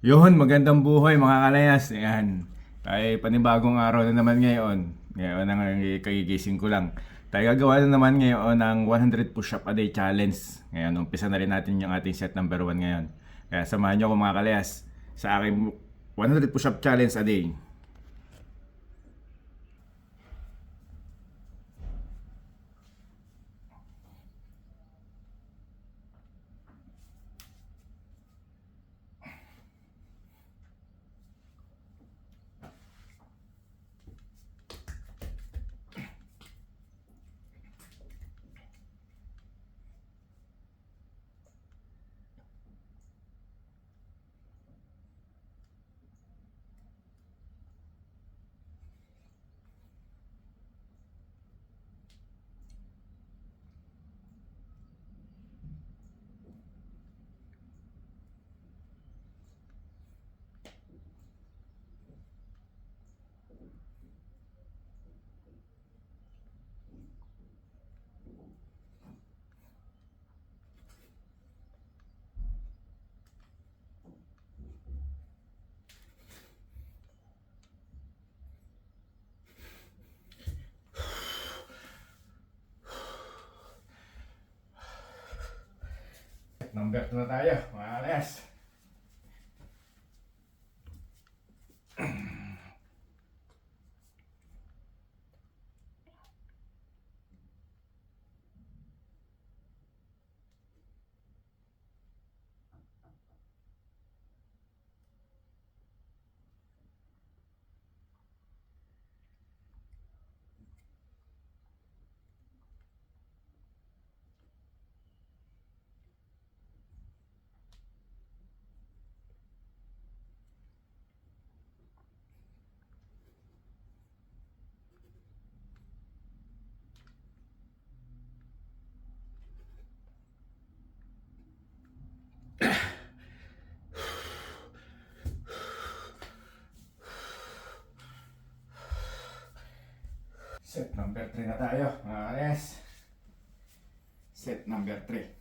Yun, magandang buhay mga kalayas. Ayan. Tayo panibagong araw na naman ngayon. Ngayon ang kagigising ko lang. Tayo gagawa na naman ngayon ng 100 push-up a day challenge. Ngayon, umpisa na rin natin yung ating set number 1 ngayon. Kaya samahan nyo ako mga kalayas sa aking 100 push-up challenge a day. Number 2 na tayo, mga kalayas. Set number 3 na tayo, mga kalayas. Set number 3.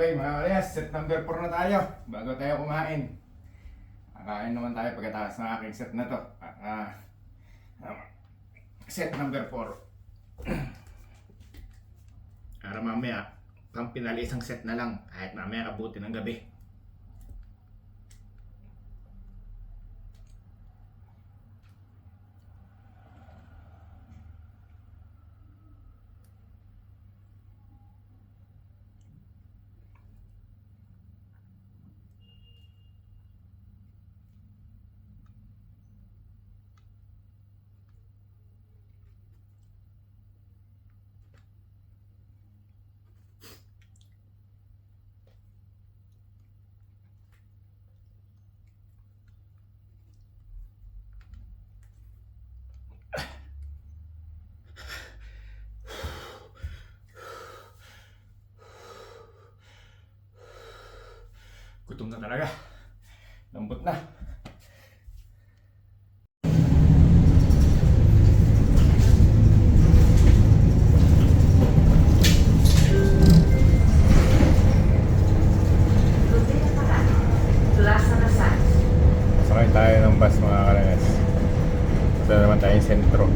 Okay mga kalayas, set number 4 na tayo bago tayo kumain. Kakain naman tayo pagkatapos ng aking set na to. Ah, ah, set number 4. Para mamaya, pang pinali isang set na lang kahit mamaya kabuti ng gabi. Gutom na talaga. Lambot na. Plaza Nasas. Sakay tayo ng bus mga kalayas. Ito naman tayo yung sentro.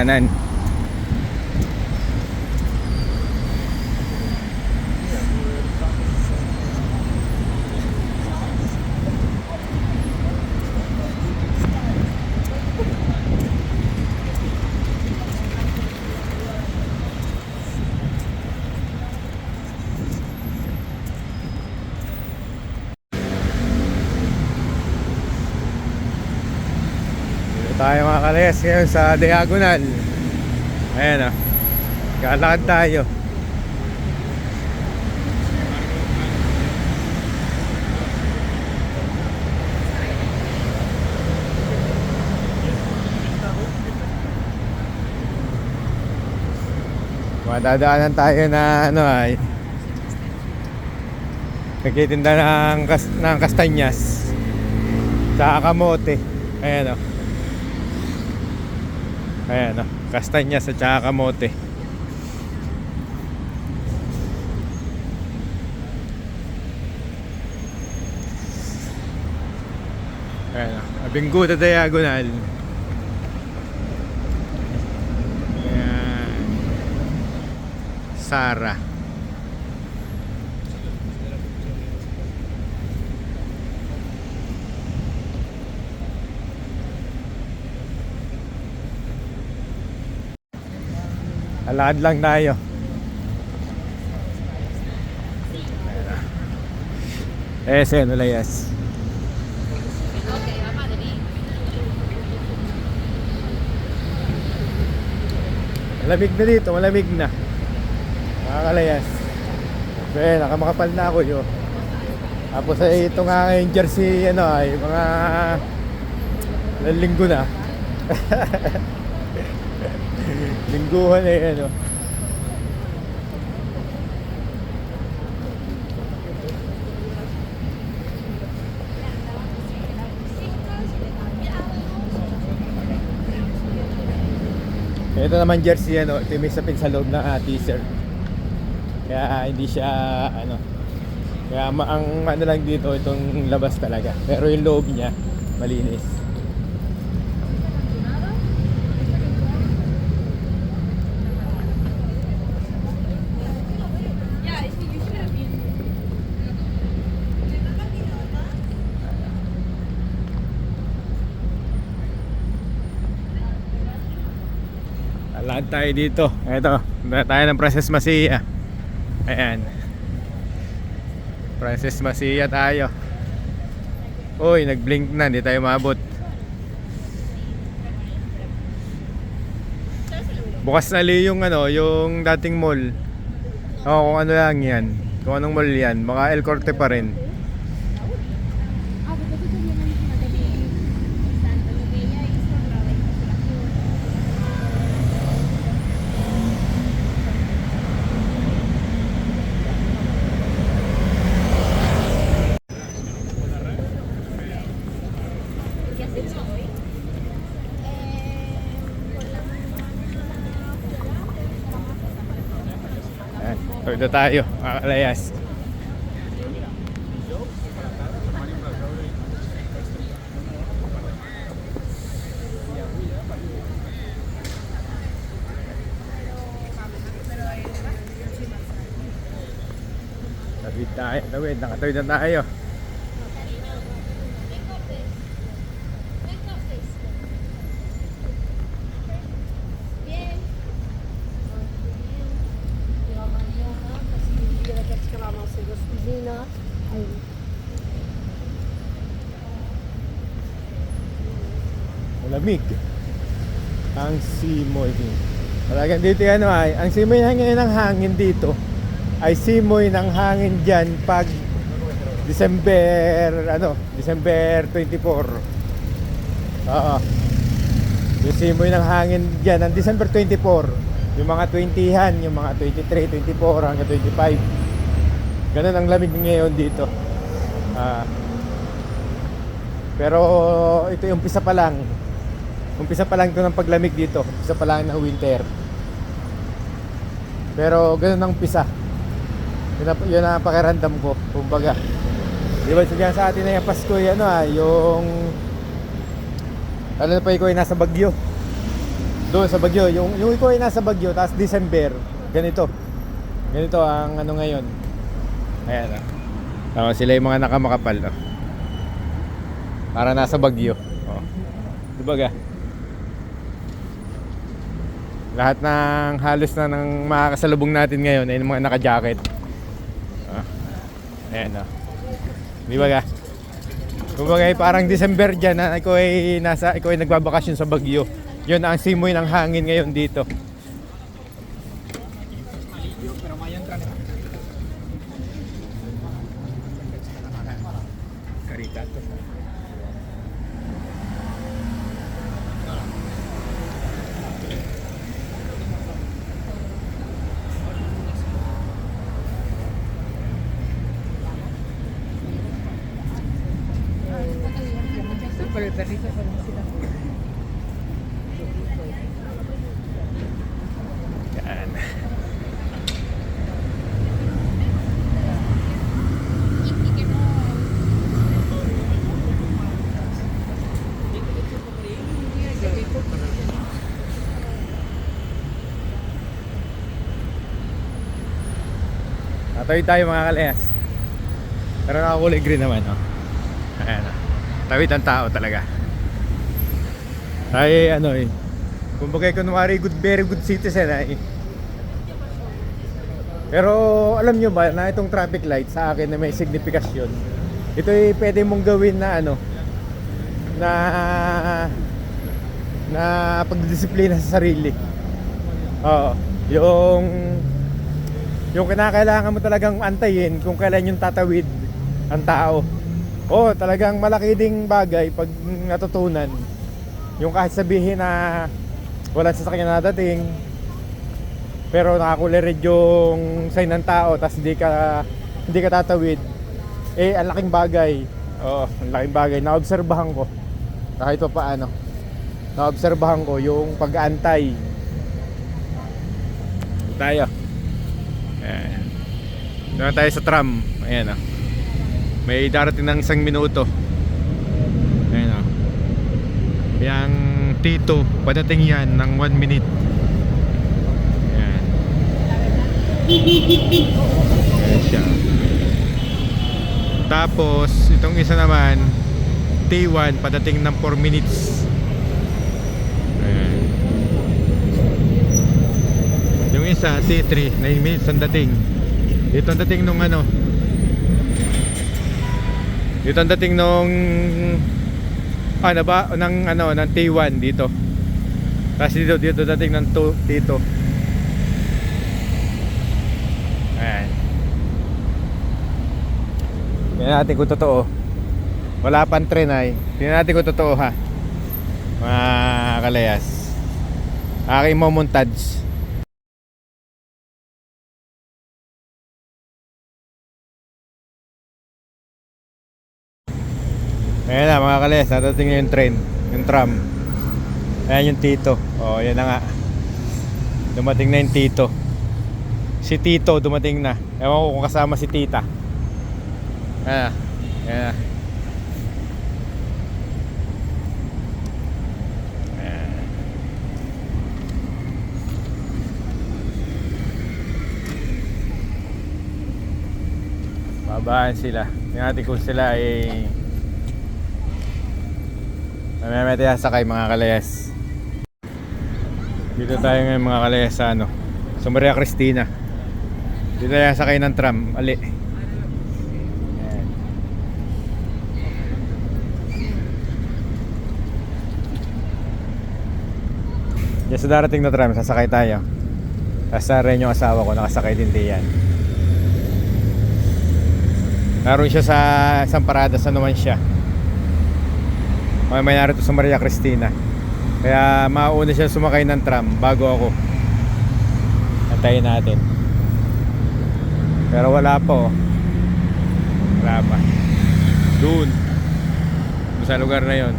kanan. Dito kalayas ngayon sa Diagonal. Ayan o. Galakad tayo. Madadaanan tayo na ano ay nagtitinda ng, kas, ng kastanyas sa kamote. Ayan o. Ayan o. Kastanyas at saka kamote. Ayan o. Abingguta Diagonal. Ayan. Sara. Alakad lang tayo. Eh, sen, Ulayas. Malamig na dito, malamig na. Nakakalayas. Eh, nakamakapal na ako yun. Tapos ay ito nga yung jersey, ano ay, mga linggo na. Lingguhan eh, ano. Ito naman jersey ano, ito yung may sapin sa loob ng uh, t-shirt. Kaya ah, hindi siya ano. Kaya ang ano lang dito itong labas talaga. Pero yung loob niya malinis. Tayo dito. Ito, tayo ng Princess Masia. Ayan. Princess Masia tayo. Uy, nag-blink na, hindi tayo maabot. Bukas na li yung ano, yung dating mall. Oo, kung ano lang yan. Kung anong mall yan. Baka El Corte pa rin. Tuloy tayo, mga kalayas. Tawid tayo, tawid, nakatawid na tayo. Malamig. Ang simoy. Talagang dito ano ay, ang simoy ngayon ng hangin dito ay simoy ng hangin dyan pag December, ano, December 24. Oo. Yung simoy ng hangin dyan, ng December 24. Yung mga 20-han, yung mga 23, 24 hanggang 25. Ganun ang lamig ngayon dito. Ah. pero ito yung umpisa pa lang. Umpisa pa lang ito ng paglamig dito. Umpisa pa lang ng winter. Pero ganun ang umpisa. Yun ang, yun ang pakiramdam ko. Kumbaga. Di ba sabihan sa atin na yung Pasko yan, ano ah, yung... Lalo na pa ikaw ay nasa Bagyo. Doon sa Bagyo. Yung, yung iko ay nasa Bagyo, tapos December, ganito. Ganito ang ano ngayon. Ayan ah. Tama sila yung mga nakamakapal. Oh. Para nasa Bagyo. Oh. Diba ga? Lahat ng halos na ng makakasalubong natin ngayon ay mga naka-jacket. Ah. Ayan oh. Di ga? Kumbaga ay parang December dyan na ikaw ay nasa ikaw ay nagbabakasyon sa Bagyo. Yun ang simoy ng hangin ngayon dito. Yan. Tatawid tayo mga kalayas. Pero nakakulay green naman, oh. Ayan, oh. Tawid ang tao talaga. Tayo ano eh. Kumbaga kunwari good, very good citizen ay. Pero alam nyo ba na itong traffic light sa akin na may signifikasyon. Ito ay pwede mong gawin na ano na na pagdisiplina sa sarili. Oo. Yung yung kinakailangan mo talagang antayin kung kailan yung tatawid ang tao. Oo, talagang malaki ding bagay pag natutunan. Yung kahit sabihin na walang sasakyan na dating pero nakakulay red yung sign ng tao tapos hindi ka hindi ka tatawid eh ang laking bagay. Oo ang laking bagay. Naobserbahan ko. Kahit pa paano. Naobserbahan ko yung pag-aantay. Tayo. Ayan. Doon tayo sa tram. Ayan o may darating ng isang minuto. Ayan o yung tito padating yan ng 1 minute. Ayan. Ayan siya. Tapos itong isa naman T1 padating ng 4 minutes. Ayan. Yung isa T3 9 minutes ang dating. Dito ang dating nung ano dito ang dating nung ano ba? Ng ano ng T1 dito. Tapos dito dito dating ng to, dito. Ayan. Tingnan natin kung totoo. Wala pang tren ay. Tingnan natin kung totoo ha. Mga kalayas. Aking momontage Ayan na mga kales, natating na yung train, yung tram. Ayan yung tito. O, yan na nga. Dumating na yung tito. Si tito dumating na. Ewan ko kung kasama si tita. Ayan na. Ayan na. Ayan. Babaan sila. Tingnan natin kung sila ay Mamaya sakay mga kalayas. Dito tayo ngayon mga kalayas sa ano, sa Maria Cristina. Dito tayo sakay ng tram, ali. Ayan. Diyan sa darating na tram, sasakay tayo. Tapos rin yung asawa ko, nakasakay din diyan. Naroon siya sa isang parada sa naman siya. May may narito sa Maria Cristina. Kaya mauna siya sumakay ng tram bago ako. Antayin natin. Pero wala pa oh. Wala pa. Doon sa lugar na yon.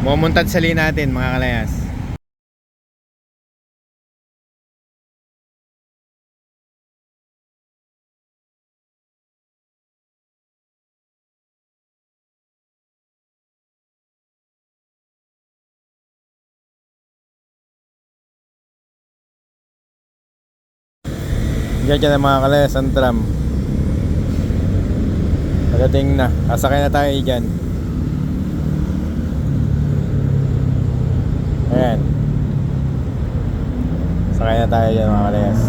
Mumuntad sali natin mga kalayas. Bigyan dyan ng mga kalayas ang tram. Pagdating na. Kasakay na tayo dyan. Ayan. Sakay na tayo dyan mga kalayas.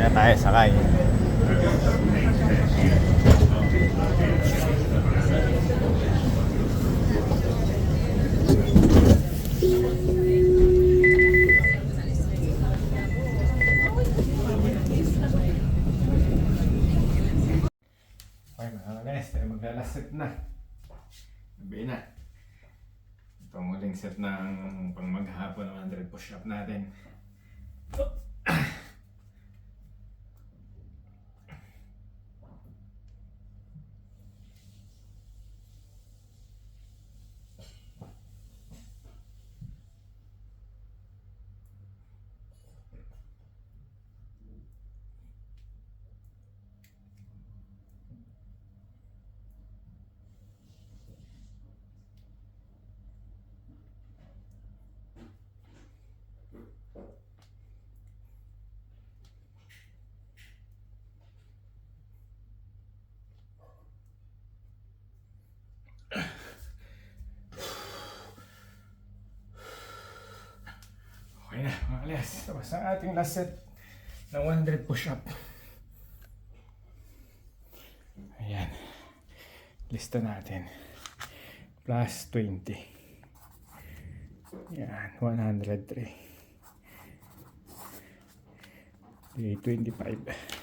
Kaya tayo sakay. Okay mga guys, tayo maglalas set na. Gabi na. Ito ang muling set ng pang maghapon ng 100 push-up natin. Okay na mga kalas. Tapos ang ating last set ng 100 push-up. Ayan. Lista natin. Plus 20. Yan. 103. 25.